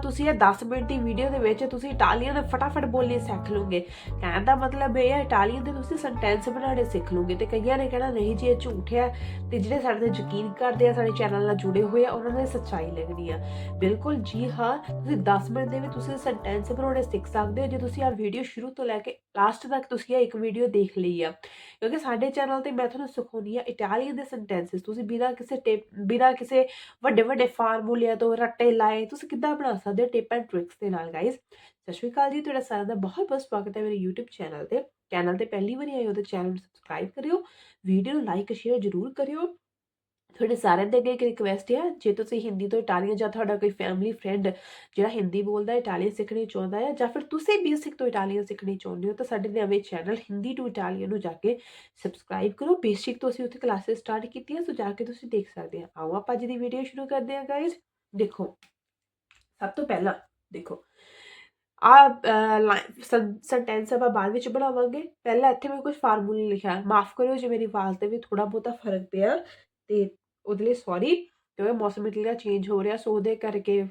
ਤੁਸੀਂ ਇਹ 10 ਮਿੰਟ ਦੀ ਵੀਡੀਓ ਦੇ ਵਿੱਚ ਤੁਸੀਂ ਇਟਾਲੀਅਨ ਫਟਾਫਟ ਬੋਲਣੀ ਸਿੱਖ ਲਓਗੇ। ਕਹਿਣ ਦਾ ਮਤਲਬ ਇਹ ਹੈ, ਇਟਾਲੀਅਨ ਦੇ ਤੁਸੀਂ ਸੈਂਟੈਂਸ ਬਣਾਉਣੇ ਸਿੱਖ ਲਓਗੇ ਤੇ ਕਈਆਂ ਨੇ ਕਹਿਣਾ, ਨਹੀਂ ਜੀ, ਇਹ ਝੂਠ ਹੈ। ਤੇ ਜਿਹੜੇ ਸਾਡੇ ਤੇ ਯਕੀਨ ਕਰਦੇ ਆ, ਸਾਡੇ ਚੈਨਲ ਨਾਲ ਜੁੜੇ ਹੋਏ ਆ, ਉਹਨਾਂ ਨੇ ਸੱਚਾਈ ਲੱਗਣੀ ਆ। ਬਿਲਕੁਲ ਜੀ ਹਾਂ, ਤੁਸੀਂ 10 ਮਿੰਟ ਦੇ ਵਿੱਚ ਤੁਸੀਂ ਸੈਂਟੈਂਸ ਬਣਾਉਣੇ ਸਿੱਖ ਸਕਦੇ ਹੋ। ਜੇ ਤੁਸੀਂ ਆ ਵੀਡੀਓ ਸ਼ੁਰੂ ਤੋਂ ਲੈ ਕੇ ਲਾਸਟ ਤੱਕ ਤੁਸੀਂ ਇਹ ਇੱਕ ਵੀਡੀਓ ਦੇਖ ਲਈ ਆ। ਕਿਉਂਕਿ ਸਾਡੇ ਚੈਨਲ ਤੇ ਮੈਂ ਤੁਹਾਨੂੰ ਸਿਖਾਉਂਦੀ ਆ, ਇਟਾਲੀਅਨ ਦੇ ਸੈਂਟੈਂਸਸ ਤੁਸੀਂ ਬਿਨਾਂ ਕਿਸੇ ਟਿਪ ਬਿਨਾਂ ਕਿਸੇ ਵੱਡੇ ਵੱਡੇ ਫਾਰਮੂਲਿਆਂ ਤੋਂ ਰੱਟੇ ਲਾਏ, ਤੁਸੀਂ ਕਿੱਦਾਂ ਬਣਾ ਸਕਦੇ ਹੋ ਟਿਪ ਐਂਡ ਟ੍ਰਿਕਸ ਦੇ ਨਾਲ ਗਾਇਜ਼ ਸਤਿ ਸ਼੍ਰੀ ਅਕਾਲ ਜੀ, ਤੁਹਾਡਾ ਸਾਰਿਆਂ ਦਾ ਬਹੁਤ ਬਹੁਤ ਸਵਾਗਤ ਹੈ ਮੇਰੇ YouTube ਚੈਨਲ ਤੇ। ਚੈਨਲ ਤੇ ਪਹਿਲੀ ਵਾਰੀ ਆਏ ਹੋ ਤਾਂ ਚੈਨਲ ਨੂੰ ਸਬਸਕ੍ਰਾਈਬ ਕਰਿਓ ਵੀਡੀਓ ਨੂੰ ਲਾਈਕ ਸ਼ੇਅਰ ਜ਼ਰੂਰ ਕਰਿਓ। ਤੁਹਾਡੇ ਸਾਰਿਆਂ ਦੇ ਅੱਗੇ ਇੱਕ ਰਿਕਵੈਸਟ ਹੈ, ਜੇ ਤੁਸੀਂ ਹਿੰਦੀ ਤੋਂ ਇਟਾਲੀਅਨ ਜਾਂ ਤੁਹਾਡਾ ਕੋਈ ਫੈਮਿਲੀ ਫਰੈਂਡ ਜਿਹੜਾ ਹਿੰਦੀ ਬੋਲਦਾ, ਇਟਾਲੀਅਨ ਸਿੱਖਣੀ ਚਾਹੁੰਦਾ ਹੈ ਜਾਂ ਫਿਰ ਤੁਸੀਂ ਬੇਸਿਕ ਤੋਂ ਇਟਾਲੀਅਨ ਸਿੱਖਣੀ ਚਾਹੁੰਦੇ ਹੋ ਤਾਂ ਸਾਡੇ ਨਵੇਂ ਚੈਨਲ ਹਿੰਦੀ ਟੂ ਇਟਾਲੀਅਨ ਨੂੰ ਜਾ ਕੇ ਸਬਸਕ੍ਰਾਈਬ ਕਰੋ। ਬੇਸਿਕ ਤੋਂ ਅਸੀਂ ਉੱਥੇ ਕਲਾਸਿਸ ਸਟਾਰਟ ਕੀਤੀਆਂ, ਸੋ ਜਾ ਕੇ ਤੁਸੀਂ ਦੇਖ ਸਕਦੇ ਆ। ਆਓ ਆਪਾਂ ਅੱਜ ਦੀ ਵੀਡੀਓ ਸ਼ੁਰੂ ਕਰਦੇ ਹਾਂ ਗਾਇਜ਼ ਦੇਖੋ। ਸਭ ਤੋਂ ਪਹਿਲਾਂ ਦੇਖੋ। ਆ ਸੈਂਟੈਂਸ ਆਪਾਂ ਬਾਅਦ ਵਿੱਚ ਬਣਾਵਾਂਗੇ। ਪਹਿਲਾਂ ਇੱਥੇ ਮੈਂ ਕੁਝ ਫਾਰਮੂਲੇ ਲਿਖਿਆ। ਮਾਫ ਕਰਿਓ ਜੇ ਮੇਰੀ ਆਵਾਜ਼ ਤੇ ਵੀ ਥੋੜਾ ਬਹੁਤਾ ਫ਼ਰਕ ਪਿਆ। ਤੇ ਉਹਦੇ ਲਈ ਸੌਰੀ ਕਿਉਂਕਿ ਮੌਸਮ ਇਟਲੀਆ ਚੇਂਜ ਹੋ ਰਿਹਾ ਸੋ ਉਹਦੇ ਕਰਕੇ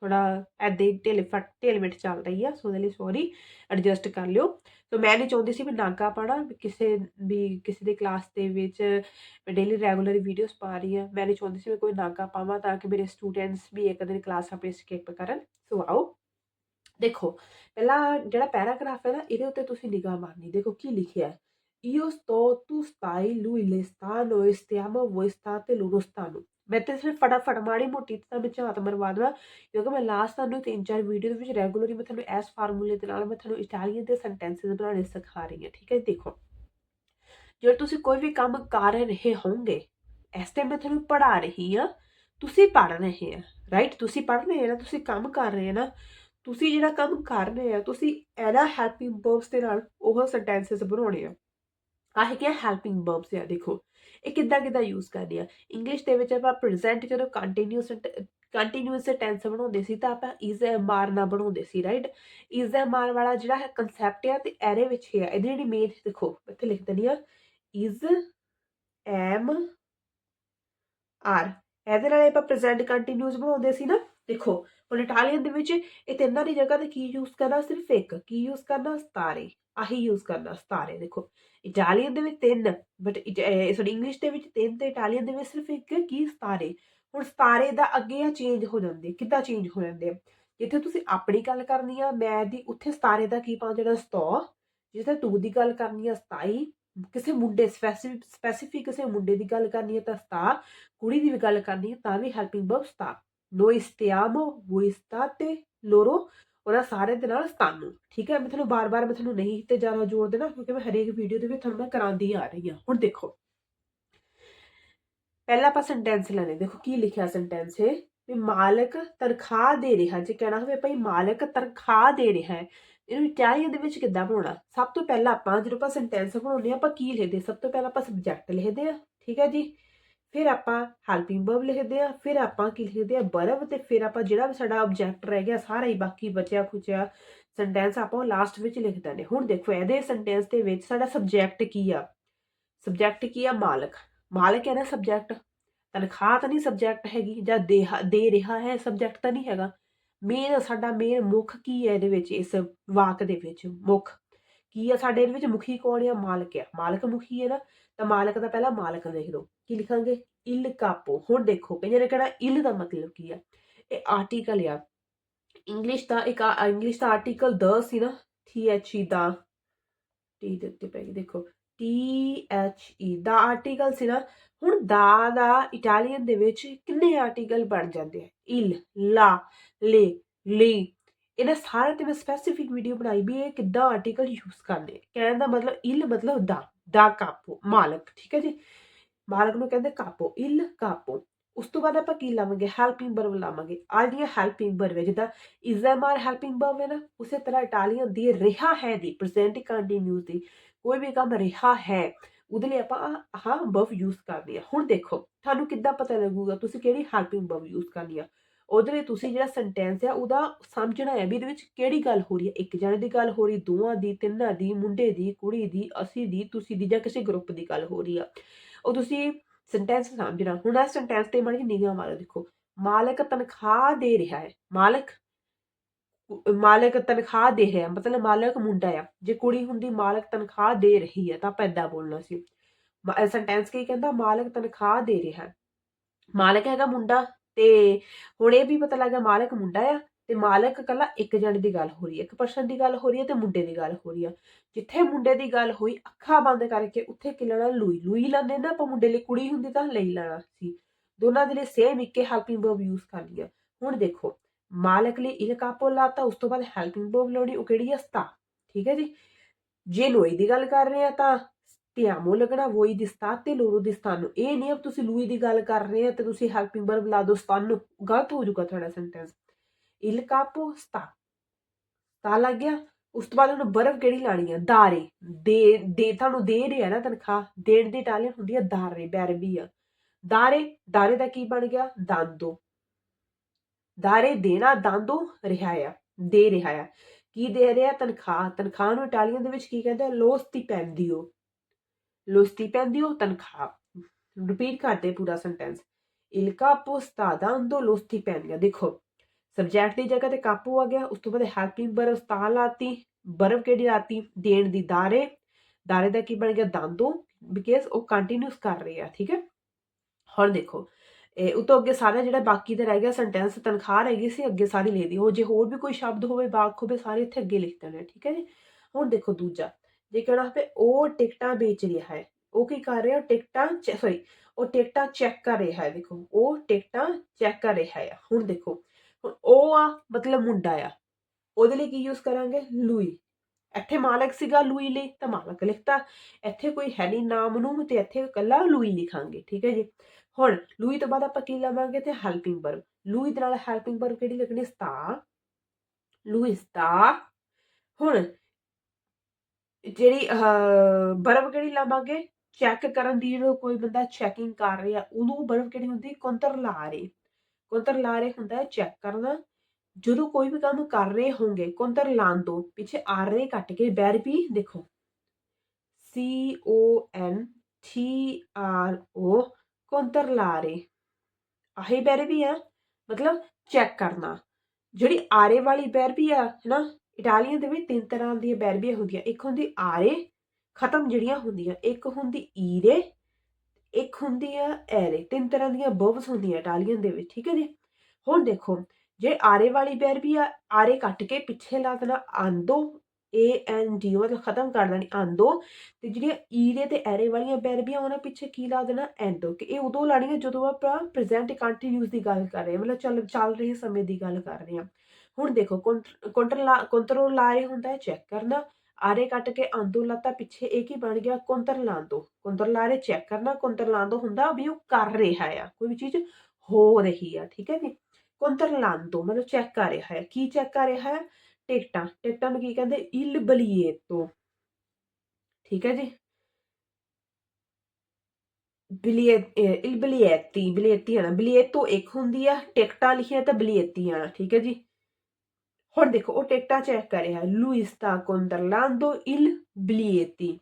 ਥੋੜਾ ਐਦੇ ਢਿੱਲ ਫਟ ਢਿੱਲ ਮਿਟ ਚੱਲ ਰਹੀ ਆ ਸੋ ਉਹਦੇ ਲਈ ਸੌਰੀ ਐਡਜਸਟ ਕਰ ਲਿਓ। ਸੋ ਮੈਂ ਨਹੀਂ ਚਾਹੁੰਦੀ ਸੀ ਵੀ ਨਾਗਾ ਪਾਣਾ ਕਿਸੇ ਵੀ ਕਿਸੇ ਦੀ ਕਲਾਸ ਦੇ ਵਿੱਚ ਡੇਲੀ ਰੈਗੂਲਰ ਵੀਡੀਓਜ਼ ਪਾ ਰਹੀ ਹਾਂ ਮੈਂ ਨਹੀਂ ਚਾਹੁੰਦੀ ਸੀ ਮੈਂ ਕੋਈ ਨਾਗਾ ਪਾਵਾਂ ਤਾਂ ਕਿ ਮੇਰੇ ਸਟੂਡੈਂਟਸ ਵੀ ਇੱਕ ਦਿਨ ਕਲਾਸ ਆਪਣੀ ਸਕਿਪ ਕਰਨ। ਸੋ ਆਓ ਦੇਖੋ ਪਹਿਲਾ ਜਿਹੜਾ ਪੈਰਾਗ੍ਰਾਫ ਹੈ ਨਾ ਇਹਦੇ ਉੱਤੇ ਤੁਸੀਂ ਨਿਗਾਹ ਮਾਰਨੀ। ਦੇਖੋ ਕੀ ਲਿਖਿਆ ਹੈ। Io sto, tu stai, lui le sta, noi stiamo, voi state, loro stanno. ਮੈਂ ਤੇ ਸਿਰਫ ਫਟਾਫਟ ਮਾੜੀ ਮੋਟੀ ਤਾਂ ਵਿੱਚ ਹੱਥ ਮਰਵਾ ਦਵਾਂ, ਕਿਉਂਕਿ ਮੈਂ ਲਾਸਟ ਤੁਹਾਨੂੰ ਤਿੰਨ ਚਾਰ ਵੀਡੀਓ ਦੇ ਵਿੱਚ ਰੈਗੂਲਰਲੀ ਮੈਂ ਤੁਹਾਨੂੰ ਇਸ ਫਾਰਮੂਲੇ ਦੇ ਨਾਲ ਮੈਂ ਤੁਹਾਨੂੰ ਇਟਾਲੀਅਨ ਦੇ ਸੈਂਟੈਂਸਸ ਬਣਾਉਣੇ ਸਿਖਾ ਰਹੀ ਹਾਂ, ਠੀਕ ਹੈ ਦੇਖੋ, ਜੇ ਤੁਸੀਂ ਕੋਈ ਵੀ ਕੰਮ ਕਰ ਰਹੇ ਹੋਵੋਗੇ, ਇਸ ਟਾਈਮ ਮੈਂ ਤੁਹਾਨੂੰ ਪੜ੍ਹਾ ਰਹੀ ਹਾਂ, ਤੁਸੀਂ ਪੜ੍ਹ ਰਹੇ ਆ ਰਾਈਟ ਤੁਸੀਂ ਪੜ੍ਹ ਰਹੇ ਆ ਨਾ, ਤੁਸੀਂ ਕੰਮ ਕਰ ਰਹੇ ਆ ਨਾ, ਤੁਸੀਂ ਜਿਹੜਾ ਕੰਮ ਕਰ ਰਹੇ ਆ, ਤੁਸੀਂ ਐਨਾ ਹੈਲਪਿੰਗ ਵਰਬਸ ਦੇ ਨਾਲ ਉਹ ਸੈਂਟੈਂਸਸ ਬਣਾਉਣੇ ਆ। ਆਹ ਕੀ ਹੈਲਪਿੰਗ ਵਰਬਸ ਆ, ਦੇਖੋ। ਇਹ ਕਿੱਦਾਂ ਕਿੱਦਾਂ ਯੂਜ਼ ਕਰਨੀ ਆ ਇੰਗਲਿਸ਼ ਦੇ ਵਿੱਚ ਆਪਾਂ ਪ੍ਰੈਜ਼ੈਂਟ ਜਦੋਂ ਕੰਟੀਨਿਊਸ ਕੰਟੀਨਿਊਸ ਟੈਂਸ ਬਣਾਉਂਦੇ ਸੀ ਤਾਂ ਆਪਾਂ ਇਜ਼ ਮਾਰ ਨਾ ਬਣਾਉਂਦੇ ਸੀ ਰਾਈਟ ਇਜ਼ ਮਾਰ ਵਾਲਾ ਜਿਹੜਾ ਹੈ ਕਨਸੈਪਟ ਆ ਤੇ ਇਹਦੇ ਵਿੱਚ ਹੀ ਆ। ਇਹਦੀ ਜਿਹੜੀ ਮੇਨ ਦੇਖੋ ਇੱਥੇ ਲਿਖ ਦਿੰਦੀ ਆ। ਇਜ਼ ਐਮ ਆਰ ਇਹਦੇ ਨਾਲ ਆਪਾਂ ਪ੍ਰੈਜ਼ੈਂਟ ਕੰਟੀਨਿਊਸ ਬਣਾਉਂਦੇ ਸੀ ਨਾ, ਦੇਖੋ, ਹੁਣ ਇਟਾਲੀਅਨ ਦੇ ਵਿੱਚ ਇਹ ਤਿੰਨਾਂ ਦੀ ਜਗ੍ਹਾ ਤੇ ਕੀ ਯੂਜ਼ ਕਰਨਾ? ਸਿਰਫ ਇੱਕ। ਕੀ ਯੂਜ਼ ਕਰਨਾ? ਸਤਾਰੇ। ਆਹੀ ਯੂਜ਼ ਕਰਨਾ ਸਤਾਰੇ, ਦੇਖੋ। ਇਟਾਲੀਅਨ ਦੇ ਵਿੱਚ ਤਿੰਨ ਬਟ ਸੌਰੀ ਇੰਗਲਿਸ਼ ਦੇ ਵਿੱਚ ਤਿੰਨ ਤੇ ਇਟਾਲੀਅਨ ਦੇ ਵਿੱਚ ਸਿਰਫ ਇੱਕ ਕੀ ਸਤਾਰੇ। ਹੁਣ ਸਤਾਰੇ ਦਾ ਅੱਗੇ ਆ ਚੇਂਜ ਹੋ ਜਾਂਦੇ, ਕਿੱਦਾਂ ਚੇਂਜ ਹੋ ਜਾਂਦੇ ਜਿੱਥੇ ਤੁਸੀਂ ਆਪਣੀ ਗੱਲ ਕਰਨੀ ਆ, ਮੈਂ ਦੀ ਉੱਥੇ ਸਤਾਰੇ ਦਾ ਕੀ ਪਾ ਜਿਹੜਾ ਸਤੋ। ਜਿੱਥੇ ਤੂੰ ਦੀ ਗੱਲ ਕਰਨੀ ਆ 27 ਕਿਸੇ ਮੁੰਡੇ ਸਪੈਸੀਫਿਕ ਸਪੈਸੀਫਿਕ ਕਿਸੇ ਮੁੰਡੇ ਦੀ ਗੱਲ ਕਰਨੀ ਹੈ ਤਾਂ ਸਤਾ। ਕੁੜੀ ਦੀ ਵੀ ਗੱਲ ਕਰਨੀ ਹੈ ਤਾਂ ਵੀ ਹੈਲਪਿੰਗ ਵਰਬ ਸਤਾ। Noi stiamo, voi state, loro ਉਹਨਾਂ ਸਾਰੇ ਦੇ ਨਾਲ ਸਤਾਨੂੰ ਠੀਕ ਹੈ, ਮੈਂ ਤੁਹਾਨੂੰ ਬਾਰ-ਬਾਰ ਮੈਂ ਤੁਹਾਨੂੰ ਨਹੀਂ ਤੇ ਜ਼ਿਆਦਾ ਜ਼ੋਰ ਦੇਣਾ ਕਿਉਂਕਿ ਮੈਂ ਹਰੇਕ ਵੀਡੀਓ ਦੇ ਵਿੱਚ ਤੁਹਾਨੂੰ ਮੈਂ ਕਰਾਉਂਦੀ ਆ ਰਹੀ ਹਾਂ। ਹੁਣ ਦੇਖੋ। ਪਹਿਲਾ ਆਪਾਂ ਸੈਂਟੈਂਸ ਲੈਣੇ। ਦੇਖੋ ਕੀ ਲਿਖਿਆ ਸੈਂਟੈਂਸ ਹੈ ਵੀ ਮਾਲਕ ਤਨਖਾਹ ਦੇ ਰਿਹਾ ਜੇ ਕਹਿਣਾ ਹੋਵੇ ਭਈ ਮਾਲਕ ਤਨਖਾਹ ਦੇ ਰਿਹਾ ਹੈ, ਇਹਨੂੰ ਇਟਾਲੀਅਨ ਦੇ ਵਿੱਚ ਕਿੱਦਾਂ ਬਣਾਉਣਾ? ਸਭ ਤੋਂ ਪਹਿਲਾਂ ਆਪਾਂ ਜਦੋਂ ਆਪਾਂ ਸੈਂਟੈਂਸ ਬਣਾਉਂਦੇ ਆ ਆਪਾਂ ਕੀ ਲਿਖਦੇ? ਸਭ ਤੋਂ ਪਹਿਲਾਂ ਆਪਾਂ ਸਬਜੈਕਟ ਲਿਖਦੇ ਆ ਠੀਕ ਹੈ ਜੀ? ਫਿਰ ਆਪਾਂ ਹੈਲਪਿੰਗ ਵਰਬ ਲਿਖਦੇ ਆ ਫਿਰ ਆਪਾਂ ਕੀ ਲਿਖਦੇ ਆ ਬਰਬ ਤੇ ਫਿਰ ਆਪਾਂ ਜਿਹੜਾ ਵੀ ਸਾਡਾ ਆਬਜੈਕਟ ਰਹਿ ਗਿਆ, ਸਾਰਾ ਹੀ ਬਾਕੀ ਬਚਿਆ ਖੁਚਿਆ ਸੈਂਟੈਂਸ ਆਪਾਂ ਲਾਸਟ ਵਿੱਚ ਲਿਖ ਦਿੰਦੇ ਹੁਣ ਦੇਖੋ, ਇਹਦੇ ਸੈਂਟੈਂਸ ਦੇ ਵਿੱਚ ਸਾਡਾ ਸਬਜੈਕਟ ਕੀ ਆ? ਸਬਜੈਕਟ ਕੀ ਆ? ਮਾਲਕ। ਮਾਲਕ ਹੈ ਨਾ ਸਬਜੈਕਟ ਤਨਖਾਹ ਤਾਂ ਨਹੀਂ ਸਬਜੈਕਟ ਹੈਗੀ ਜਾਂ ਦੇ ਦੇ ਰਿਹਾ ਹੈ ਸਬਜੈਕਟ ਤਾਂ ਨਹੀਂ ਹੈਗਾ। ਮੇਨ ਸਾਡਾ ਮੇਨ ਮੁੱਖ ਕੀ ਹੈ ਇਹਦੇ ਵਿੱਚ, ਇਸ ਵਾਕ ਦੇ ਵਿੱਚ? ਮੁੱਖ। ਕੀ ਆ ਸਾਡੇ ਇਹਦੇ ਵਿੱਚ? ਮੁਖੀ ਕੌਣ ਆ? ਮਾਲਕ ਆ। ਮਾਲਕ ਮੁਖੀ ਹੈ ਨਾ, ਤਾਂ ਮਾਲਕ ਦਾ ਪਹਿਲਾਂ ਮਾਲਕ ਦੇਖ ਦਿਓ। ਕੀ ਲਿਖਾਂਗੇ? ਇਲ ਕਾਪੋ। ਹੁਣ ਦੇਖੋ ਕਈਆਂ ਨੇ ਕਿਹੜਾ ਇਲ ਦਾ ਮਤਲਬ ਕੀ ਆ? ਇਹ ਆਰਟੀਕਲ ਆ। ਇੰਗਲਿਸ਼ ਦਾ ਇੱਕ ਇੰਗਲਿਸ਼ ਦਾ ਆਰਟੀਕਲ ਦ ਸੀ ਨਾ ਟੀ ਐਚ ਈ ਦਾ। ਟੀ ਦੇ ਉੱਤੇ ਪੈ ਗਈ, ਦੇਖੋ। ਟੀ ਐਚ ਈ ਦਾ ਆਰਟੀਕਲ ਸੀ ਨਾ। ਹੁਣ ਦਾ ਦਾ ਇਟਾਲੀਅਨ ਦੇ ਵਿੱਚ ਕਿੰਨੇ ਆਰਟੀਕਲ ਬਣ ਜਾਂਦੇ ਆ? ਇਲ, ਲਾ, ਲੇ, ਲੀ। ਇਹਨਾਂ ਸਾਰੇ ਤੇ ਮੈਂ ਸਪੈਸੀਫਿਕ ਵੀਡੀਓ ਬਣਾਈ ਵੀ ਇਹ ਕਿੱਦਾਂ ਆਰਟੀਕਲ ਯੂਜ਼ ਕਰਨੇ ਕਹਿਣ ਦਾ ਮਤਲਬ ਇਲ ਮਤਲਬ ਦਾ ਦਾ ਕਾਪੋ, ਮਾਲਕ, ਠੀਕ ਹੈ ਜੀ? ਮਾਲਕ ਨੂੰ ਕਹਿੰਦੇ ਕਾਪੋ, ਇਲ ਕਾਪੋ। ਉਸ ਤੋਂ ਬਾਅਦ ਆਪਾਂ ਕੀ ਲਾਵਾਂਗੇ? ਹੈਲਪਿੰਗ ਵਰਬ ਲਾਵਾਂਗੇ। ਆ ਜਿਹੜੀਆਂ ਹੈਲਪਿੰਗ ਵਰਬ ਹੈ, ਜਿੱਦਾਂ ਇਜ਼ਮਾਰ ਹੈਲਪਿੰਗ ਵਰਬ ਹੈ ਨਾ, ਉਸੇ ਤਰ੍ਹਾਂ ਇਟਾਲੀਅਨ ਦੀ ਰਿਹਾ ਹੈ ਦੀ, ਪ੍ਰੈਜ਼ੈਂਟ ਕੰਟੀਨਿਊਸ ਦੀ, ਕੋਈ ਵੀ ਕੰਮ ਰਿਹਾ ਹੈ, ਉਹਦੇ ਲਈ ਆਪਾਂ ਹਾਂ ਵਰਬ ਯੂਜ਼ ਕਰਦੇ ਆ ਹੁਣ ਦੇਖੋ, ਤੁਹਾਨੂੰ ਕਿੱਦਾਂ ਪਤਾ ਲੱਗੂਗਾ ਤੁਸੀਂ ਕਿਹੜੀ ਹੈਲਪਿੰਗ ਵਰਬ ਯੂਜ਼ ਕਰਨੀ ਆ? ਉਹਦੇ ਲਈ ਤੁਸੀਂ ਜਿਹੜਾ ਸੈਂਟੈਂਸ ਆ, ਉਹਦਾ ਸਮਝਣਾ ਹੈ ਵੀ ਇਹਦੇ ਵਿੱਚ ਕਿਹੜੀ ਗੱਲ ਹੋ ਰਹੀ ਹੈ? ਇੱਕ ਜਣੇ ਦੀ ਗੱਲ ਹੋ ਰਹੀ, ਦੋਵਾਂ ਦੀ, ਤਿੰਨਾਂ ਦੀ, ਮੁੰਡੇ ਦੀ, ਕੁੜੀ ਦੀ, ਅਸੀਂ ਦੀ, ਤੁਸੀਂ ਦੀ ਜਾਂ ਕਿਸੇ ਗਰੁੱਪ ਦੀ ਗੱਲ ਹੋ ਰਹੀ ਆ। ਉਹ ਤੁਸੀਂ ਸੈਂਟੈਂਸ ਸਮਝਣਾ ਹੁਣ ਇਸ ਸੈਂਟੈਂਸ ਤੇ ਮਾੜੀ ਨਿਗਾਹ ਮਾਰੋ ਦੇਖੋ। ਮਾਲਕ ਤਨਖਾਹ ਦੇ ਰਿਹਾ ਹੈ। ਮਾਲਕ ਮਾਲਕ ਤਨਖਾਹ ਦੇ ਰਿਹਾ। ਮਤਲਬ ਮਾਲਕ ਮੁੰਡਾ ਆ। ਜੇ ਕੁੜੀ ਹੁੰਦੀ ਮਾਲਕ ਤਨਖਾਹ ਦੇ ਰਹੀ ਹੈ ਤਾਂ ਪੈਦਾ ਬੋਲਣਾ ਸੀ। ਸੈਂਟੈਂਸ ਕੀ ਕਹਿੰਦਾ? ਮਾਲਕ ਤਨਖਾਹ ਦੇ ਰਿਹਾ। ਹੈ। ਮਾਲਕ ਹੈਗਾ ਮੁੰਡਾ ਤੇ ਹੁਣ ਇਹ ਵੀ ਪਤਾ ਲੱਗਾ ਮਾਲਕ ਮੁੰਡਾ ਆ। ਤੇ ਮਾਲਕ ਕੱਲਾ ਇੱਕ ਜਣੇ ਦੀ ਗੱਲ ਹੋ ਰਹੀ ਹੈ, ਇੱਕ ਪਰਸਨ ਦੀ ਗੱਲ ਹੋ ਰਹੀ ਹੈ ਤੇ ਮੁੰਡੇ ਦੀ ਗੱਲ ਹੋ ਰਹੀ ਹੈ। ਜਿੱਥੇ ਮੁੰਡੇ ਦੀ ਗੱਲ ਹੋਈ, ਅੱਖਾਂ ਬੰਦ ਕਰਕੇ ਉੱਥੇ ਕੀ ਲੂਈ ਲੂਈ ਲੈਂਦੇ ਨਾ ਆਪਾਂ ਮੁੰਡੇ ਲਈ ਕੁੜੀ ਹੁੰਦੀ ਤਾਂ ਲਈ ਲੈਣਾ ਸੀ। ਦੋਨਾਂ ਦੇ ਲਈ ਸੇਮ ਇੱਕੇ ਹੈਲਪਿੰਗ ਵਰਬ ਯੂਜ਼ ਕਰਨੀ ਲਿਆ ਹੁਣ ਦੇਖੋ, ਮਾਲਕ ਲਈ ਇਲ ਕਾਪੋ ਲਾਤਾ, ਉਸ ਤੋਂ ਬਾਅਦ ਹੈਲਪਿੰਗ ਵਰਬ ਲਾਉਣੀ, ਉਹ ਕਿਹੜੀ ਹੈ? ਸਤਾ। ਠੀਕ ਹੈ ਜੀ? ਜੇ ਲੋਈ ਦੀ ਗੱਲ ਕਰ ਰਹੇ ਆ ਤਾਂ ਸਤਿਆਮੋ ਲੱਗਣਾ, ਵੋਈ ਦੀ ਸਤਾ ਤੇ ਲੋਰੋ ਦੀ ਸਤਾਨ। ਨੂੰ ਇਹ ਨਹੀਂ ਅਬ ਤੁਸੀਂ ਲੂਈ ਦੀ ਗੱਲ ਕਰ ਰਹੇ ਆ ਤੇ ਤੁਸੀਂ ਹੈਲਪਿੰਗ ਵਰਬ ਲਾ ਦੋ ਸਤਾਨ। ਨੂੰ ਗਲਤ ਹੋ ਜਾਊਗਾ ਤੁਹਾਡਾ ਸੈਂਟੈਂਸ ਇਲ ਕਾਪੋ ਸਤਾ ਸਤਾ ਲੱਗ ਗਿਆ? ਉਸ ਤੋਂ ਬਾਅਦ ਉਹਨੂੰ ਬਰਫ ਕਿਹੜੀ ਲਾਣੀ ਆ? ਦਾਰੇ। ਦੇ ਦੇ, ਤੁਹਾਨੂੰ ਦੇ ਰਿਹਾ ਨਾ ਤਨਖਾਹ। ਦੇਣ ਦੀ ਇਟਾਲੀਅਨ ਹੁੰਦੀ ਆ ਦਾਰੇ, ਬੈਰਬੀ ਆ। ਦਾਰੇ ਦਾਰੇ ਦਾ ਕੀ ਬਣ ਗਿਆ? ਦਾਂਦੋ। ਦਾਰੇ ਦੇਣਾ, ਦਾਂਦੋ ਰਿਹਾ ਆ। ਦੇ ਰਿਹਾ ਆ। ਕੀ ਦੇ ਰਿਹਾ? ਤਨਖਾਹ। ਤਨਖਾਹ ਨੂੰ ਇਟਾਲੀਅਨ ਦੇ ਵਿੱਚ ਕੀ ਕਹਿੰਦੇ ਲੋਸਤੀ ਪੈਂਦੀ ਲੋ ਲੋਸਤੀ ਪੈਂਦੀ ਸਟੀਪੈਂਡੀਓ, ਤਨਖਾਹ। ਰਿਪੀਟ ਕਰਦੇ ਪੂਰਾ ਸੈਂਟੈਂਸ। ਇਲਕਾ capo sta ਲੋਸਤੀ lo ਦੇਖੋ। ਸਬਜੈਕਟ ਦੀ ਜਗ੍ਹਾ ਤੇ ਕਾਪੂ ਆ ਗਿਆ, ਉਸ ਤੋਂ ਬਾਅਦ ਹੈਲਪਿੰਗ ਬਰਬ ਸਤਾ ਲਾਤੀ ਬਰਬ ਕਿਹੜੀ ਲਾਤੀ? ਦੇਣ ਦੀ ਦਾਰੇ। ਦਾਰੇ ਦਾ ਕੀ ਬਣ ਗਿਆ? ਦੰਦੋ। ਬਿਕਾਜ਼ ਉਹ ਕੰਟੀਨਿਊਸ ਕਰ ਰਹੀ ਆ ਠੀਕ ਹੈ? ਹੁਣ ਦੇਖੋ, ਇਹ ਉਤੋਂ ਅੱਗੇ ਸਾਰਾ ਜਿਹੜਾ ਬਾਕੀ ਦਾ ਰਹਿ ਗਿਆ ਸੈਂਟੈਂਸ ਤਨਖਾਹ ਰਹਿ ਗਈ ਸੀ, ਅੱਗੇ ਸਾਰੀ ਲਿਖ ਦੀ ਉਹ ਜੇ ਹੋਰ ਵੀ ਕੋਈ ਸ਼ਬਦ ਹੋਵੇ, ਵਾਕ ਹੋਵੇ, ਸਾਰੇ ਇੱਥੇ ਅੱਗੇ ਲਿਖ ਦੇਣੇ, ਠੀਕ ਹੈ ਜੀ? ਹੁਣ ਦੇਖੋ ਦੂਜਾ, ਜੇ ਕਹਿਣਾ ਹੋਵੇ, ਉਹ ਟਿਕਟਾਂ ਵੇਚ ਰਿਹਾ ਹੈ। ਉਹ ਕੀ ਕਰ ਰਿਹਾ? ਉਹ ਟਿਕਟਾਂ ਸੌਰੀ ਉਹ ਟਿਕਟਾਂ ਚੈੱਕ ਕਰ ਰਿਹਾ ਹੈ, ਦੇਖੋ। ਉਹ ਟਿਕਟਾਂ ਚੈੱਕ ਕਰ ਰਿਹਾ ਹੈ। ਹੁਣ ਦੇਖੋ ਹੁਣ ਉਹ ਆ, ਮਤਲਬ ਮੁੰਡਾ ਆ। ਉਹਦੇ ਲਈ ਕੀ ਯੂਜ਼ ਕਰਾਂਗੇ? ਲੂਈ ਇੱਥੇ ਮਾਲਕ ਸੀਗਾ ਲੂਈ ਲਈ, ਤਾਂ ਮਾਲਕ ਲਿਖਤਾ। ਇੱਥੇ ਕੋਈ ਹੈ ਨਹੀਂ ਨਾਮ ਨੂੰ ਤੇ ਇੱਥੇ ਇਕੱਲਾ ਲੂਈ ਲਿਖਾਂਗੇ, ਠੀਕ ਹੈ ਜੀ? ਹੁਣ ਲੂਈ ਤੋਂ ਬਾਅਦ ਆਪਾਂ ਕੀ ਲਵਾਂਗੇ ਤੇ ਹੈਲਪਿੰਗ ਵਰਬ ਲੂਈ ਦੇ ਨਾਲ ਹੈਲਪਿੰਗ ਵਰਬ ਕਿਹੜੀ ਲੱਗਣੀ ਸਤਾ। ਲੂਈ ਸਤਾ। ਹੁਣ ਜਿਹੜੀ ਬਰਬ ਕਿਹੜੀ ਲਵਾਂਗੇ? ਚੈੱਕ ਕਰਨ ਦੀ ਜਦੋਂ ਕੋਈ ਬੰਦਾ ਚੈਕਿੰਗ ਕਰ ਰਿਹਾ, ਉਹਨੂੰ ਵਰਬ ਕਿਹੜੀ ਹੁੰਦੀ? ਕੁੰਤਰ ਲਾ ਰਹੀ। ਕੰਤਰਲਾਰੇ ਕੰਤਰਲਾਰੇ ਹੁੰਦਾ ਹੈ ਚੈੱਕ ਕਰਨਾ। ਜਦੋਂ ਕੋਈ ਵੀ ਕੰਮ ਕਰ ਰਹੇ ਹੋਣਗੇ ਕੰਤਰਲਾਂਦੋ ਪਿੱਛੇ ਆ ਰਹੇ ਕੱਟ ਕੇ ਵੈਰਬੀ ਦੇਖੋ। C O N T R O ਕੰਤਰਲਾਰੇ ਆਹੀ ਵੈਰਬੀ ਆ, ਮਤਲਬ ਚੈੱਕ ਕਰਨਾ। ਜਿਹੜੀ ਆਰੇ ਵਾਲੀ ਵੈਰਬੀ ਆ, ਹੈਨਾ, ਇਟਾਲੀਅਨ ਦੇ ਵਿੱਚ ਤਿੰਨ ਤਰ੍ਹਾਂ ਦੀਆਂ ਵੈਰਬੀਆਂ ਹੁੰਦੀਆਂ। ਇੱਕ ਹੁੰਦੀ ਆਰੇ, ਖਤਮ ਜਿਹੜੀਆਂ ਹੁੰਦੀਆਂ। ਇੱਕ ਹੁੰਦੀ ਈਰੇ ਇੱਕ ਹੁੰਦੀ ਆ ਐਰੇ, ਤਿੰਨ ਤਰ੍ਹਾਂ ਦੀਆਂ ਵਰਬਸ ਹੁੰਦੀਆਂ ਇਟਾਲੀਅਨ ਦੇ ਵਿੱਚ, ਠੀਕ ਹੈ ਜੀ? ਹੁਣ ਦੇਖੋ, ਜੇ ਆਰੇ ਵਾਲੀ ਵੈਰਬੀ ਆ, ਆਰੇ ਕੱਟ ਕੇ ਪਿੱਛੇ ਲਾ ਦੇਣਾ, ਆਂਦੋ ਏ ਐਨ ਡੀ ਮਤਲਬ ਖਤਮ ਕਰ ਦੇਣੀ, ਆਂਦੋ, ਤੇ ਜਿਹੜੀਆਂ e ਈਰੇ ਤੇ ਐਰੇ ਵਾਲੀਆਂ ਵੈਰਬੀਆਂ ਉਹਨਾਂ ਪਿੱਛੇ ਕੀ ਲਾ ਦੇਣਾ, ਐਂਡੋ, ਕਿ ਇਹ ਉਦੋਂ ਲਾਣੀਆਂ ਜਦੋਂ ਆਪਾਂ ਪ੍ਰੈਜ਼ੈਂਟ ਕੰਟੀਨਿਊਸ ਦੀ ਗੱਲ ਕਰ ਰਹੇ ਹਾਂ, ਮਤਲਬ ਚੱਲ ਚੱਲ ਰਹੇ ਸਮੇਂ ਦੀ ਗੱਲ ਕਰ ਰਹੇ ਹਾਂ। ਹੁਣ ਦੇਖੋ ਕੰਟਰੋਲ ਕੰਟਰੋਲ ਲਾਰੇ ਹੁੰਦਾ ਹੈ ਚੈੱਕ ਕਰਨਾ ਆਰੇ ਕੱਟ ਕੇ ਆਂਦੋ ਲਾਤਾ ਪਿੱਛੇ ਇਹ ਕੀ ਬਣ ਗਿਆ? ਕੰਟਰਲਾਂਦੋ ਕੰਟਰਲਾਰੇ ਚੈੱਕ ਕਰਨਾ ਕੰਟਰਲਾਂਦੋ ਹੁੰਦਾ ਵੀ ਉਹ ਕਰ ਰਿਹਾ ਆ, ਕੋਈ ਵੀ ਚੀਜ਼ ਹੋ ਰਹੀ ਆ, ਠੀਕ ਹੈ ਜੀ? ਕੰਟਰਲਾਂਦੋ ਮਤਲਬ ਚੈੱਕ ਕਰ ਰਿਹਾ ਹੈ ਕੀ ਚੈੱਕ ਕਰ ਰਿਹਾ ਹੈ ਟਿਕਟਾਂ। ਟਿਕਟਾਂ ਨੂੰ ਕੀ ਕਹਿੰਦੇ? ਇਲ ਬਲੀਏਤੋ ਠੀਕ ਹੈ ਜੀ? ਬਲੀਏ ਇਲ ਬਲੀਏਤੀ ਬਲੀਏਤੀ ਆਣਾ ਬਲੀਏਤੋ ਇੱਕ ਹੁੰਦੀ ਆ, ਟਿਕਟਾਂ ਲਿਖੀਆਂ ਤਾਂ ਬਲੀਏਤੀ ਆਣਾ ਠੀਕ ਹੈ ਜੀ? ਹੁਣ ਦੇਖੋ ਉਹ ਟਿਕਟਾਂ ਚੈੱਕ ਕਰ ਰਿਹਾ ਲੂਇਸ ਦਾ ਕੋਂਦਰਲਾਂਦੋ ਇਲ ਬਲੀਏਤੀ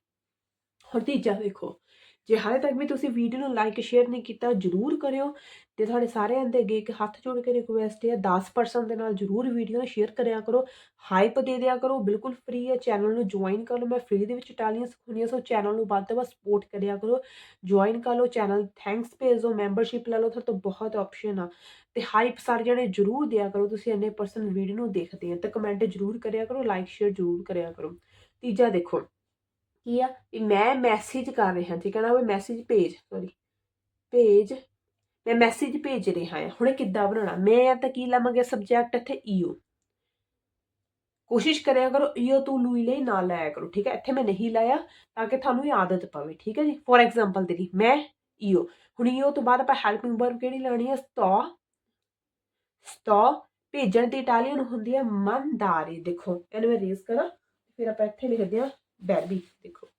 ਹੁਣ ਤੀਜਾ ਦੇਖੋ ਜੇ ਹਾਲੇ ਤੱਕ ਵੀ ਤੁਸੀਂ ਵੀਡੀਓ ਨੂੰ ਲਾਈਕ ਸ਼ੇਅਰ ਨਹੀਂ ਕੀਤਾ, ਜਰੂਰ ਕਰਿਓ ਤੇ ਤੁਹਾਡੇ ਸਾਰਿਆਂ ਦੇ ਅੱਗੇ ਇੱਕ ਹੱਥ ਜੋੜ ਕੇ ਰਿਕੁਐਸਟ ਹੈ 10 ਪਰਸਨ ਦੇ ਨਾਲ ਜਰੂਰ ਵੀਡੀਓ ਨੂੰ ਸ਼ੇਅਰ ਕਰਿਆ ਕਰੋ ਹਾਈਪ ਦੇ ਦਿਆ ਕਰੋ, ਬਿਲਕੁਲ ਫ੍ਰੀ ਹੈ ਚੈਨਲ ਨੂੰ ਜੁਆਇਨ ਕਰ ਲਓ, ਮੈਂ ਫ੍ਰੀ ਦੇ ਵਿੱਚ ਇਟਾਲੀਅਨ ਸਿਖਾਉਂਦੀ ਸੋ ਚੈਨਲ ਨੂੰ ਵੱਧ ਤੋਂ ਵੱਧ ਸਪੋਰਟ ਕਰਿਆ ਕਰੋ ਜੁਆਇਨ ਕਰ ਲਓ ਚੈਨਲ ਥੈਂਕਸ ਭੇਜ ਦਿਓ ਮੈਂਬਰਸ਼ਿਪ ਲੈ ਲਓ, ਤੁਹਾਡੇ ਤੋਂ ਬਹੁਤ ਆਪਸ਼ਨ ਆ ਤੇ ਹਾਈਪ ਸਾਰੇ ਜਣੇ ਜਰੂਰ ਦਿਆ ਕਰੋ, ਤੁਸੀਂ ਇੰਨੇ ਪਰਸਨ ਵੀਡੀਓ ਨੂੰ ਦੇਖਦੇ ਆ ਤਾਂ ਕਮੈਂਟ ਜਰੂਰ ਕਰਿਆ ਕਰੋ ਲਾਈਕ ਸ਼ੇਅਰ ਜਰੂਰ ਕਰਿਆ ਕਰੋ, ਤੀਜਾ ਦੇਖੋ। ਕੀ ਆ? ਵੀ ਮੈਂ ਮੈਸੇਜ ਕਰ ਰਿਹਾ, ਠੀਕ ਹੈ ਨਾ? ਉਹ ਮੈਸੇਜ ਭੇਜ ਸੌਰੀ ਭੇਜ, ਮੈਂ ਮੈਸੇਜ ਭੇਜ ਰਿਹਾ ਹਾਂ। ਹੁਣ ਕਿੱਦਾਂ ਬਣਾਉਣਾ? ਮੈਂ ਤਾਂ ਕੀ ਲਵਾਂਗੇ ਸਬਜੈਕਟ ਇੱਥੇ? ਈਓ। ਕੋਸ਼ਿਸ਼ ਕਰਿਆ ਕਰੋ, ਈਓ ਤੂੰ ਲੂਈ ਲਈ, ਨਾ ਲਾਇਆ ਕਰੋ, ਠੀਕ ਹੈ? ਇੱਥੇ ਮੈਂ ਨਹੀਂ ਲਾਇਆ, ਤਾਂ ਕਿ ਤੁਹਾਨੂੰ ਇਹ ਆਦਤ ਪਵੇ, ਠੀਕ ਹੈ ਜੀ? ਫੋਰ ਐਗਜ਼ਾਮਪਲ ਦੇ ਮੈਂ ਈਓ। ਹੁਣ ਈਓ ਤੋਂ ਬਾਅਦ ਆਪਾਂ ਹੈਲਪਿੰਗ ਵਰਬ ਕਿਹੜੀ ਲੈਣੀ ਹੈ? ਸਟੋ ਸਟੋ ਭੇਜਣ ਦੀ ਇਟਾਲੀਅਨ ਹੁੰਦੀ ਹੈ ਮੰਦਾਰੇ, ਦੇਖੋ। ਇਹਨੂੰ ਮੈਂ ਰੇਜ਼ ਕਰਾਂ, ਫਿਰ ਆਪਾਂ ਇੱਥੇ ਲਿਖਦੇ ਹਾਂ ਬੈਰਬੀ ਦੇਖੋ।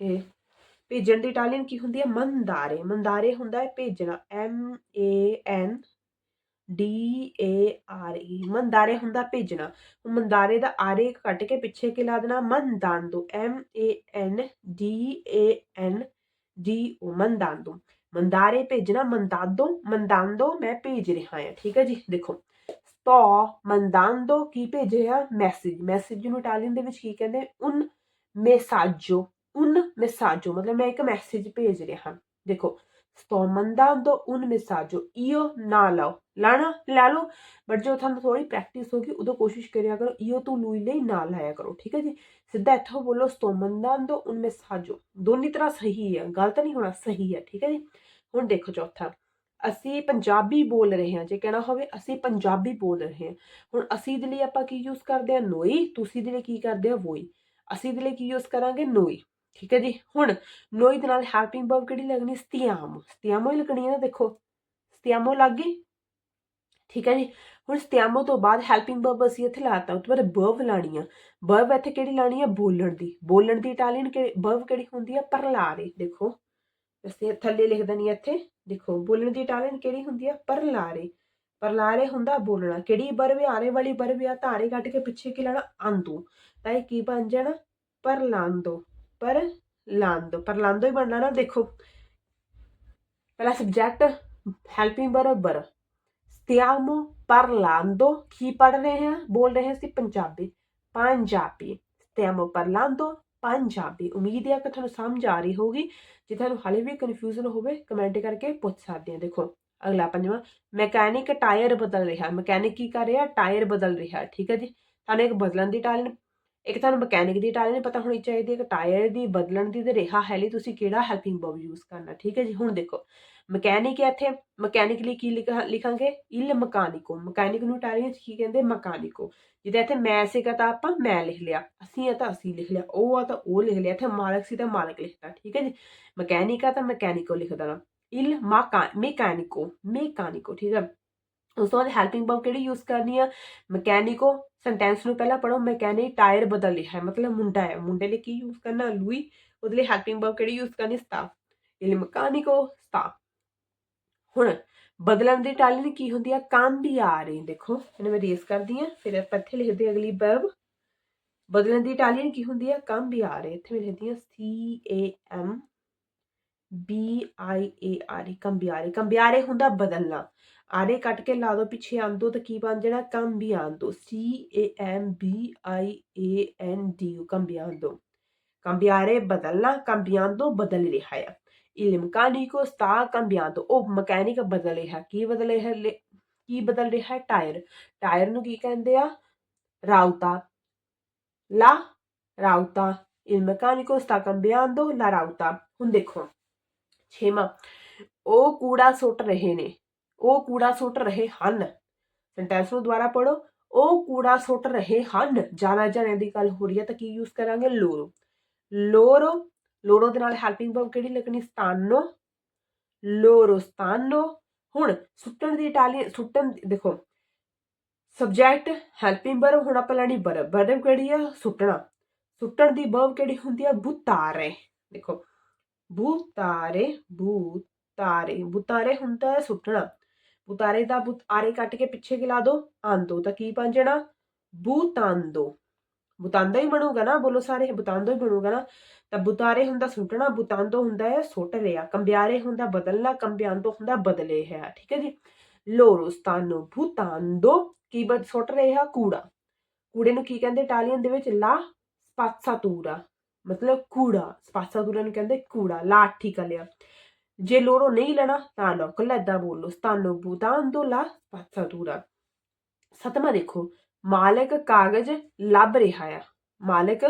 ਇਹ ਭੇਜਣ ਦੀ ਇਟਾਲੀਅਨ ਕੀ ਹੁੰਦੀ ਹੈ? ਮੰਦਾਰੇ। ਮੰਦਾਰੇ ਹੁੰਦਾ ਹੈ ਭੇਜਣਾ। M A N D A R E ਮੰਦਾਰੇ ਹੁੰਦਾ ਭੇਜਣਾ। ਮੰਦਾਰੇ ਦਾ ਆਰੇ ਕੱਟ ਕੇ ਪਿੱਛੇ ਕੀ ਲਾ ਦੇਣਾ? ਮੰਦਾਂਦੋ। M A N D A N D O ਮੰਦਾਂਦੋ। ਮੰਦਾਰੇ ਭੇਜਣਾ ਮੰਦਾਦੋ। ਮੰਦਾਂਦੋ ਮੈਂ ਭੇਜ ਰਿਹਾ ਹਾਂ। ਠੀਕ ਹੈ ਜੀ? ਦੇਖੋ। ਸਤੋ ਮੰਦਾਂਦੋ ਕੀ ਭੇਜਿਆ ਮੈਸੇਜ ਮੈਸੇਜ ਨੂੰ ਇਟਾਲੀਅਨ ਦੇ ਵਿੱਚ ਕੀ ਕਹਿੰਦੇ? un messaggio, ਉਨ messaggio, ਮਤਲਬ ਮੈਂ ਇੱਕ ਮੈਸੇਜ ਭੇਜ ਰਿਹਾ ਹਾਂ। ਦੇਖੋ, sto mandando un messaggio, io ਨਾ ਲਾਓ। ਲਾਣਾ, ਲਾ ਲਓ ਬਟ ਜੋ ਤੁਹਾਨੂੰ ਥੋੜੀ ਪ੍ਰੈਕਟਿਸ ਹੋਗੀ ਉਦੋਂ ਕੋਸ਼ਿਸ਼ ਕਰਿਆ ਕਰੋ, io ਤੂੰ ਲੂਈ ਲਈ, ਨਾ ਲਾਇਆ ਕਰੋ, ਠੀਕ ਹੈ ਜੀ? ਸਿੱਧਾ ਇੱਥੋਂ ਬੋਲੋ, sto mandando un messaggio ਦੋਨੀ ਤਰ੍ਹਾਂ ਸਹੀ ਹੈ, ਗਲਤ ਨਹੀਂ ਹੋਣਾ, ਸਹੀ ਹੈ, ਠੀਕ ਹੈ ਜੀ? ਹੁਣ ਦੇਖੋ ਚੌਥਾ। ਅਸੀਂ ਪੰਜਾਬੀ ਬੋਲ ਰਹੇ ਹਾਂ, ਜੇ ਕਹਿਣਾ ਹੋਵੇ ਅਸੀਂ ਪੰਜਾਬੀ ਬੋਲ ਰਹੇ ਹਾਂ। ਹੁਣ ਅਸੀਂ ਦੇ ਲਈ ਆਪਾਂ ਕੀ ਯੂਜ਼ ਕਰਦੇ ਹਾਂ? ਨੋਈ। ਤੁਸੀਂ ਦੇ ਲਈ ਕੀ ਕਰਦੇ ਹੋ? ਵੋਈ। ਅਸੀਂ ਦੇ ਲਈ ਕੀ ਯੂਜ਼ ਕਰਾਂਗੇ? ਨੋਈ। ਠੀਕ ਹੈ ਜੀ? ਹੁਣ ਨੋਈ ਦੇ ਨਾਲ ਹੈਲਪਿੰਗ ਵਰਬ ਕਿਹੜੀ ਲੱਗਣੀ? ਸਤਿਆਮ। ਸਤਿਆਮੋ ਹੀ ਲੱਗਣੀ ਹੈ ਨਾ, ਦੇਖੋ। ਸਤਿਆਮੋ ਲੱਗ ਗਈ? ਠੀਕ ਹੈ ਜੀ? ਹੁਣ ਸਤਿਆਮੋ ਤੋਂ ਬਾਅਦ ਹੈਲਪਿੰਗ ਵਰਬ ਅਸੀਂ ਇੱਥੇ ਲਾਤਾ, ਉਸ ਤੋਂ ਬਾਅਦ ਵਰਬ ਲਾਣੀ ਆ। ਵਰਬ ਇੱਥੇ ਕਿਹੜੀ ਲਾਣੀ ਆ? ਬੋਲਣ ਦੀ। ਬੋਲਣ ਦੀ ਇਟਾਲੀਅਨ ਕਿ ਵਰਬ ਕਿਹੜੀ ਹੁੰਦੀ ਆ? ਪਰਲਾਰੇ। ਦੇਖੋ। ਅਸੀਂ ਥੱਲੇ ਲਿਖ ਦਨੀ ਇੱਥੇ। ਦੇਖੋ, ਬੋਲਣ ਦੀ ਟਾਲੈਂਟ ਕਿਹੜੀ ਹੁੰਦੀ ਆ? ਪਰਲਾਰੇ। ਪਰਲਾਰੇ ਹੁੰਦਾ ਬੋਲਣਾ। ਕਿਹੜੀ ਬਰਵੇ ਆਰੇ ਵਾਲੀ ਵਰਬ ਆ, ਧਾਰੇ ਕੱਟ ਕੇ ਪਿੱਛੇ ਕੀ ਲੈਣਾ? ਆਂਦੂ। ਤਾਂ ਇਹ ਕੀ ਬਣ ਜਾਣਾ? ਪਰਲਾਂਦੋ। ਪਰ ਲਾਂਦੋ ਪਰਲਾਂਦੋ ਹੀ ਬਣਨਾ ਨਾ, ਦੇਖੋ। ਪਹਿਲਾ ਸਬਜੈਕਟ ਹੈਲਪਿੰਗ ਵਰਬ ਵਰ stiamo parlando ਕੀ ਪੜ ਰਹੇ ਹਾਂ ਬੋਲ ਰਹੇ ਸੀ ਪੰਜਾਬੀ। ਪੰਜਾਬੀ। stiamo parlando ਪੰਜਾਬੀ ਉਮੀਦ ਹੈ ਕਿ ਤੁਹਾਨੂੰ ਸਮਝ ਆ ਰਹੀ ਹੋਗੀ ਜੇ ਤੁਹਾਨੂੰ ਹਾਲੇ ਵੀ ਕਨਫਿਊਜ਼ਨ ਹੋਵੇ ਕਮੈਂਟ ਕਰਕੇ ਪੁੱਛ ਸਕਦੇ ਆ। ਦੇਖੋ, ਅਗਲਾ ਪੰਜਵਾਂ ਮਕੈਨਿਕ ਟਾਇਰ ਬਦਲ ਰਿਹਾ। ਮਕੈਨਿਕ ਕੀ ਕਰ ਰਿਹਾ? ਟਾਇਰ ਬਦਲ ਰਿਹਾ, ਠੀਕ ਹੈ ਜੀ? ਤੁਹਾਨੂੰ ਇੱਕ ਬਦਲਣ ਦੀ ਟਾਇਰ ਇੱਕ ਤੁਹਾਨੂੰ ਮਕੈਨਿਕ ਦੀ ਟਾਇਰ ਪਤਾ ਹੋਣੀ ਚਾਹੀਦੀ। ਹੈ ਕਿ ਟਾਇਰ ਦੀ ਬਦਲਣ ਦੀ ਤੇ ਰਿਹਾ ਹੈ ਲਈ ਤੁਸੀਂ ਕਿਹੜਾ ਹੈਲਪਿੰਗ ਵਰਬ ਯੂਜ਼ ਕਰਨਾ, ਠੀਕ ਹੈ ਜੀ? ਹੁਣ ਦੇਖੋ ਮਕੈਨਿਕ ਹੈ ਇੱਥੇ, ਮਕੈਨਿਕ ਲਈ ਕੀ ਲਿਖਾ- ਲਿਖਾਂਗੇ? ਇਲ ਮਕਾਨਿਕੋ, ਮਕੈਨਿਕ ਨੂੰ ਇਟਾਲੀਅਨ ਚ ਕੀ ਕਹਿੰਦੇ? ਮਕਾਨਿਕੋ। ਜਿਹਦੇ ਇੱਥੇ ਮੈਂ ਸੀਗਾ ਤਾਂ ਆਪਾਂ ਮੈਂ ਲਿਖ ਲਿਆ, ਅਸੀਂ ਆ ਤਾਂ ਅਸੀਂ ਲਿਖ ਲਿਆ, ਉਹ ਆ ਤਾਂ ਉਹ ਲਿਖ ਲਿਆ, ਇੱਥੇ ਮਾਲਕ ਸੀ ਤਾਂ ਮਾਲਕ ਲਿਖਦਾ, ਠੀਕ ਹੈ ਜੀ? ਮਕੈਨਿਕ ਆ ਤਾਂ ਮਕੈਨਿਕੋ ਲਿਖ ਦੇਣਾ ਇਲ ਮਾਕਾ, ਮਕੈਨਿਕੋ, ਮੈਕੈਨਿਕੋ, ਠੀਕ ਹੈ? ਉਸ ਤੋਂ ਬਾਅਦ ਹੈਲਪਿੰਗ ਵਰਬ ਕਿਹੜੀ ਯੂਜ਼ ਕਰਨੀ ਆ? ਮਕੈਨਿਕੋ, ਸੈਂਟੈਂਸ ਨੂੰ ਪਹਿਲਾਂ ਪੜੋ ਮਕੈਨਿਕ ਟਾਇਰ ਬਦਲ ਲਿਆ ਹੈ, ਮਤਲਬ ਮੁੰਡਾ ਹੈ, ਮੁੰਡੇ ਲਈ ਕੀ ਯੂਜ਼ ਕਰਨਾ? ਲੂਈ, ਉਹਦੇ ਲਈ ਹੈਲਪਿੰਗ ਵਰਬ ਕਿਹੜੀ ਯੂਜ਼ ਕਰਨੀ? ਸਟਾਫ। ਇਲ ਮਕੈਨਿਕੋ, ਸਟਾਫ। ਹੁਣ ਬਦਲਣ ਦੀ ਇਟਾਲੀਅਨ ਕੀ ਹੁੰਦੀ ਆ? ਕਾਂਬੀਆਰੇ ਦੇਖੋ। ਇਹਨੂੰ ਮੈਂ ਰੇਸ ਕਰਦੀ ਆ ਫਿਰ ਆਪਾਂ ਇੱਥੇ ਲਿਖਦੇ ਅਗਲੀ ਵਰਬ ਬਦਲਣ ਦੀ ਇਟਾਲੀਅਨ ਕੀ ਹੁੰਦੀ ਆ? ਕਾਂਬੀਆਰੇ ਇੱਥੇ ਮੈਂ ਲਿਖਦੀ ਆ C A M B I A R E ਕੰਬਿਆਰੇ ਕੰਬਿਆਰੇ ਹੁੰਦਾ ਬਦਲਣਾ। ਆਰੇ ਕੱਟ ਕੇ ਲਾ ਦੋ, ਪਿੱਛੇ ਆਂਦੋ ਤਾਂ ਕੀ ਬਣ ਜਾਣਾ? ਕੰਬਿਆਂਦੋ C A M B I A N D U ਕੰਬਿਆਂਦੋ ਕੰਬਿਆਰੇ ਬਦਲਣਾ। ਕੰਬਿਆਂਦੋ ਬਦਲ ਰਿਹਾ ਹੈ il meccanico sta cambiando ਉਹ ਮਕੈਨਿਕ ਬਦਲ ਰਿਹਾ ਕੀ ਬਦਲ ਰਿਹਾ ਕੀ ਬਦਲ ਰਿਹਾ ਹੈ ਟਾਇਰ? ਟਾਇਰ ਨੂੰ ਕੀ ਕਹਿੰਦੇ ਆ? ਰਾਉਤਾ ਲਾ ਰਾਉਤਾ il meccanico sta cambiando la rauta ਹੁਣ ਦੇਖੋ, ਛੇਵਾਂ, ਉਹ ਕੂੜਾ ਸੁੱਟ ਰਹੇ ਨੇ, ਉਹ ਕੂੜਾ ਸੁੱਟ ਰਹੇ ਹਨ। ਸੈਂਟੈਂਸ ਨੂੰ ਦੁਬਾਰਾ ਪੜੋ ਉਹ ਕੂੜਾ ਸੁੱਟ ਰਹੇ ਹਨ। ਜਾਣਾ ਜਾਣੇ ਦੀ ਗੱਲ ਹੋ ਰਹੀ ਹੈ ਤਾਂ ਕੀ ਯੂਜ਼ ਕਰਾਂਗੇ? ਲੋਰੋ। ਲੋਰੋ ਲੋਰੋ ਦੇ ਨਾਲ ਹੈਲਪਿੰਗ ਵਰਬ ਕਿਹੜੀ ਲੱਗਣੀ? ਸਤਾਨੋ। ਲੋਰੋ ਸਤਾਨੋ। ਹੁਣ ਸੁੱਟਣ ਦੀ ਇਟਾਲੀਅਨ ਸੁੱਟਣ ਦੇਖੋ। ਸਬਜੈਕਟ ਹੈਲਪਿੰਗ ਵਰਬ ਹੁਣ ਆਪਾਂ ਲੈਣੀ ਵਰਬ ਵਰਬ ਕਿਹੜੀ ਆ? ਸੁੱਟਣਾ। ਸੁੱਟਣ ਦੀ ਵਰਬ ਕਿਹੜੀ ਹੁੰਦੀ ਆ? ਬੁਤਾਰੇ। ਦੇਖੋ, ਬੁਤਾਰੇ ਬੁਤਾਰੇ। ਬੁਤਾਰੇ ਹੁੰਦਾ ਹੈ ਸੁੱਟਣਾ। ਬੁਤਾਰੇ ਦਾ ਬੁਤਾਰੇ ਕੱਟ ਕੇ ਪਿੱਛੇ ਗਿਲਾ ਦੋ। ਆਂਦੋ ਤਾਂ ਕੀ ਬਣ ਜਾਣਾ? ਬੂਤਾਂਦੋ। ਬੁਤਾਂਦਾ ਹੀ ਬਣੂਗਾ ਨਾ, ਬੋਲੋ ਸਾਰੇ, ਬੁਤਾਂਦੋ ਹੀ ਬਣੂਗਾ ਨਾ। ਤਾਂ ਬੁਤਾਰੇ ਹੁੰਦਾ ਸੁੱਟਣਾ, ਬੁਤਾਂਦੋ ਹੁੰਦਾ ਹੈ ਸੁੱਟ ਰਿਹਾ। ਕੰਬਿਆਰੇ ਹੁੰਦਾ ਬਦਲਣਾ, ਕੰਬਿਆਂਦੋ ਹੁੰਦਾ ਬਦਲੇ ਹੈ ਠੀਕ ਹੈ ਜੀ। ਲੋਰੋ ਸਤਾਨੋ ਕੀ ਬਦ, ਸੁੱਟ ਰਿਹਾ ਕੂੜਾ। ਕੂੜੇ ਨੂੰ ਕੀ ਕਹਿੰਦੇ ਇਟਾਲੀਅਨ ਦੇ ਵਿੱਚ? ਲਾ ਸਪਾਸਾਤੂਰਾ। ਮਤਲਬ ਕੂੜਾ, ਸਪਾਸਾਤੂਰਾ ਨੂੰ ਕਹਿੰਦੇ ਕੂੜਾ ਲਾਠੀ ਕਲਿਆ ਜੇ ਲੋਰੋ ਨਹੀਂ ਲੈਣਾ, ਤਾਂ ਲੋ ਕੱਲਾ ਬੋਲੋ। ਸਤਾਨੋ, ਬੁਤਾਂਦੋ, ਲਾ ਸਪਾਸਾਤੂਰਾ। ਸਤਮਾ ਦੇਖੋ ਮਾਲਕ ਕਾਗਜ਼ ਲੱਭ ਰਿਹਾ ਆ। ਮਾਲਕ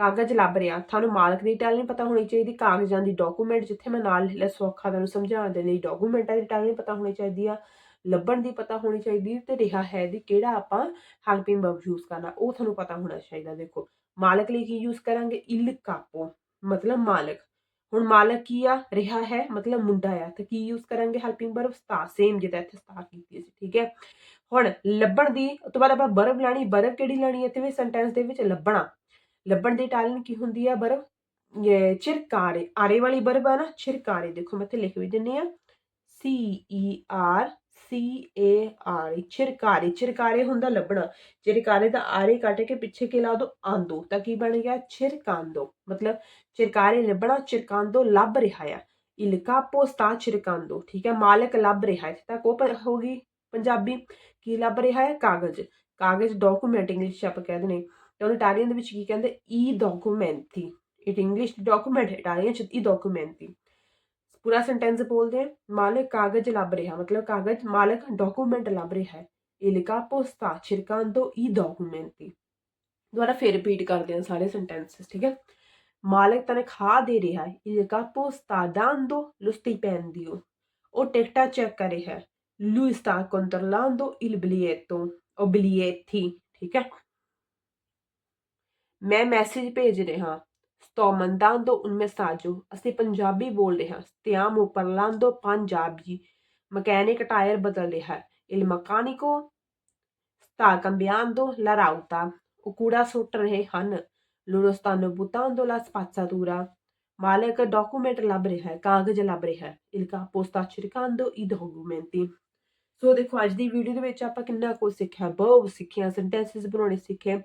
ਕਾਗਜ਼ ਲੱਭ ਰਿਹਾ। ਤੁਹਾਨੂੰ ਮਾਲਕ ਦੀ ਇਟਾਲੀਅਨ ਪਤਾ ਹੋਣੀ ਚਾਹੀਦੀ। ਕਾਗਜ਼ਾਂ ਦੀ ਡਾਕੂਮੈਂਟ ਜਿੱਥੇ ਮੈਂ ਨਾਲ ਸੌਖਾ ਤੁਹਾਨੂੰ ਸਮਝਾਉਣ ਦੇ ਲਈ ਡਾਕੂਮੈਂਟਾਂ ਦੀ ਇਟਾਲੀਅਨ ਪਤਾ ਹੋਣੀ ਚਾਹੀਦੀ ਆ। ਲੱਭਣ ਦੀ ਪਤਾ ਹੋਣੀ ਚਾਹੀਦੀ ਤੇ ਰਿਹਾ ਹੈ ਦੀ ਕਿਹੜਾ ਆਪਾਂ ਹੈਲਪਿੰਗ ਵਰਬ ਯੂਜ਼ ਕਰਨਾ। ਉਹ ਤੁਹਾਨੂੰ ਪਤਾ ਹੋਣਾ ਚਾਹੀਦਾ ਦੇਖੋ। ਮਾਲਕ ਲਈ ਕੀ ਯੂਜ਼ ਕਰਾਂਗੇ? ਇਲ ਕਾਪੋ। ਮਤਲਬ ਮਾਲਕ। ਹੁਣ ਮਾਲਕ ਕੀ ਆ? ਰਿਹਾ ਹੈ। ਮਤਲਬ ਮੁੰਡਾ ਆ। ਤੇ ਕੀ ਯੂਜ਼ ਕਰਾਂਗੇ? ਹੈਲਪਿੰਗ ਵਰਬ ਸਤਾ ਸੇਮ ਜਿੱਦਾਂ ਇੱਥੇ ਸਤਾ ਕੀਤੀ ਸੀ ਠੀਕ ਹੈ। ਹੁਣ ਲੱਭਣ ਦੀ ਉਸ ਤੋਂ ਬਾਅਦ ਆਪਾਂ ਬਰਫ਼ ਲਾਣੀ, ਬਰਫ਼ ਕਿਹੜੀ ਲਾਣੀ ਹੈ ਇੱਥੇ ਵੀ? ਸੈਂਟੈਂਸ ਦੇ ਵਿੱਚ ਲੱਭਣਾ। ਲੱਭਣ ਦੀ ਇਟਾਲੀਅਨ ਕੀ ਹੁੰਦੀ ਆ ਵਰਬ ਇਹ ਚਿਰਕਾਰੇ, ਆਰੇ ਵਾਲੀ ਵਰਬ ਆ ਨਾ, ਚਿਰਕਾਰੇ। ਦੇਖੋ ਮੈਂ ਇੱਥੇ ਲਿਖ ਵੀ ਦਿੰਨੀ ਆ। ਸੀ E R C A R ਚਿਰਕਾਰੇ ਚਿਰਕਾਰੇ ਹੁੰਦਾ ਲੱਭਣਾ। ਚਿਰਕਾਰੇ ਦਾ ਆਰੇ ਕੱਟ ਕੇ ਪਿੱਛੇ ਕੇ ਲਾ ਦੋ? ਆਂਦੋ। ਤਾਂ ਕੀ ਬਣ ਗਿਆ? ਚਿਰਕਾਂਦੋ। ਮਤਲਬ ਚਿਰਕਾਰੇ ਲੱਭਣਾ, ਚਿਰਕਾਂਦੋ ਲੱਭ ਰਿਹਾ ਆ। ਇਲਕਾ ਕਾਪੋ ਚਿਰਕਾਂਦੋ। ਠੀਕ ਹੈ ਮਾਲਕ ਲੱਭ ਰਿਹਾ। ਹੈ ਤਾਂ ਕੋ ਹੋ ਗਈ ਪੰਜਾਬੀ। ਕੀ ਲੱਭ ਰਿਹਾ ਹੈ? ਕਾਗਜ਼। ਕਾਗਜ਼ ਡਾਕੂਮੈਂਟ ਇੰਗਲਿਸ਼ ਆਪਾਂ ਕਹਿੰਦੇ ਨੇ ਤੇ ਉਹਨੂੰ ਇਟਾਲੀਅਨ ਦੇ ਵਿੱਚ ਕੀ ਕਹਿੰਦੇ? ਈ ਡਾਕੂਮੈਂਟੀ ਇਟ ਇੰਗਲਿਸ਼ ਡਾਕੂਮੈਂਟ ਇਟਾਲੀਅਨ 'ਚ ਈ ਡਾਕੂਮੈਂਟੀ ਪੂਰਾ ਸੈਂਟੈਂਸ ਬੋਲਦੇ ਆ ਮਾਲਕ ਕਾਗਜ਼ ਲੱਭ ਰਿਹਾ। ਮਤਲਬ ਕਾਗਜ਼, ਮਾਲਕ ਡਾਕੂਮੈਂਟ ਲੱਭ ਰਿਹਾ ਹੈ। il capo sta cercando i ਦੁਬਾਰਾ ਫਿਰ ਰਿਪੀਟ ਕਰਦੇ ਆ ਸਾਰੇ ਸੈਂਟੈਂਸਸ ਠੀਕ ਹੈ? ਮਾਲਕ ਤਨਖਾਹ ਦੇ ਰਿਹਾ ਹੈ। il capo sta dando lo ਉਹ ਟਿਕਟਾਂ ਚੈੱਕ ਕਰ ਰਿਹਾ ਹੈ। Lui sta controllando il biglietto o biglietti ਠੀਕ ਹੈ ਮੈਂ ਮੈਸੇਜ ਭੇਜ ਰਿਹਾ sto mandando un messaggio ਅਸੀਂ ਪੰਜਾਬੀ ਬੋਲ ਰਹੇ ਹਾਂ stiamo parlando Punjabi mechanic tyre ਬਦਲ ਰਿਹਾ ਹੈ il meccanico sta cambiando la rauta ਉਹ ਕੂੜਾ ਸੁੱਟ ਰਹੇ ਹਨ loro stanno buttando la spazzatura ਮਾਲਕ ਡਾਕੂਮੈਂਟ ਲੱਭ ਰਿਹਾ ਹੈ ਕਾਗਜ਼ ਲੱਭ ਰਿਹਾ ਹੈ il capo sta cercando i documenti ਸੋ ਦੇਖੋ, ਅੱਜ ਦੀ ਵੀਡੀਓ ਦੇ ਵਿੱਚ ਆਪਾਂ ਕਿੰਨਾ ਕੁਝ ਸਿੱਖਿਆ, ਬਹੁਤ ਸਿੱਖਿਆ ਸੈਂਟੈਂਸਸ ਬਣਾਉਣੇ ਸਿੱਖੇ।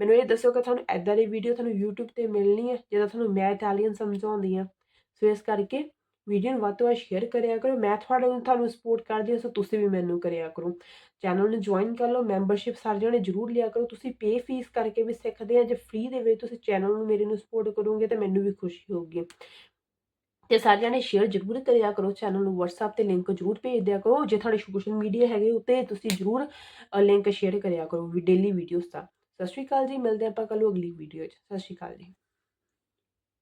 ਮੈਨੂੰ ਇਹ ਦੱਸੋ ਕਿ ਤੁਹਾਨੂੰ ਐਦਾਂ ਦੀ ਵੀਡੀਓ ਤੁਹਾਨੂੰ YouTube ਤੇ ਮਿਲਣੀ ਹੈ ਜਿਹਦਾ ਤੁਹਾਨੂੰ ਮੈਂ ਇਟਾਲੀਅਨ ਸਮਝਾਉਂਦੀ ਆ ਸੋ ਇਸ ਕਰਕੇ ਵੀਡੀਓ ਨੂੰ ਵੱਧ ਤੋਂ ਵੱਧ ਸ਼ੇਅਰ ਕਰਿਆ ਕਰੋ। ਮੈਂ ਤੁਹਾਡੇ ਨੂੰ ਤੁਹਾਨੂੰ ਸਪੋਰਟ ਕਰਦੀ ਹਾਂ ਸੋ ਤੁਸੀਂ ਵੀ ਮੈਨੂੰ ਕਰਿਆ ਕਰੋ। ਚੈਨਲ ਨੂੰ ਜੁਆਇਨ ਕਰ ਲਓ ਮੈਂਬਰਸ਼ਿਪ ਸਾਰੇ ਜਣੇ ਜਰੂਰ ਲਿਆ ਕਰੋ। ਤੁਸੀਂ ਪੇ ਫੀਸ ਕਰਕੇ ਵੀ ਸਿੱਖਦੇ ਆ, ਜੇ ਫ੍ਰੀ ਦੇ ਵਿੱਚ ਤੁਸੀਂ ਚੈਨਲ ਨੂੰ ਮੇਰੇ ਨੂੰ ਸਪੋਰਟ ਕਰੋਗੇ, ਤਾਂ ਮੈਨੂੰ ਵੀ ਖੁਸ਼ੀ ਹੋਊਗੀ। ਤੇ ਸਾਰਿਆਂ ਨੇ ਸ਼ੇਅਰ ਜਰੂਰ ਕਰਿਆ ਕਰੋ ਚੈਨਲ ਨੂੰ WhatsApp ਤੇ ਲਿੰਕ ਜਰੂਰ ਭੇਜ ਦਿਆ ਕਰੋ। ਜੇ ਤੁਹਾਡੇ ਸੋਸ਼ਲ ਮੀਡੀਆ ਹੈਗੇ ਉੱਤੇ, ਤੁਸੀਂ ਜਰੂਰ ਲਿੰਕ ਸ਼ੇਅਰ ਕਰਿਆ ਕਰੋ ਵੀ ਡੇਲੀ ਵੀਡੀਓਜ਼ ਦਾ। ਸਤਿ ਸ਼੍ਰੀ ਅਕਾਲ ਜੀ, ਮਿਲਦੇ ਆਪਾਂ ਕੱਲ ਅਗਲੀ ਵੀਡੀਓ 'ਚ। ਸਤਿ ਸ਼੍ਰੀ ਅਕਾਲ ਜੀ।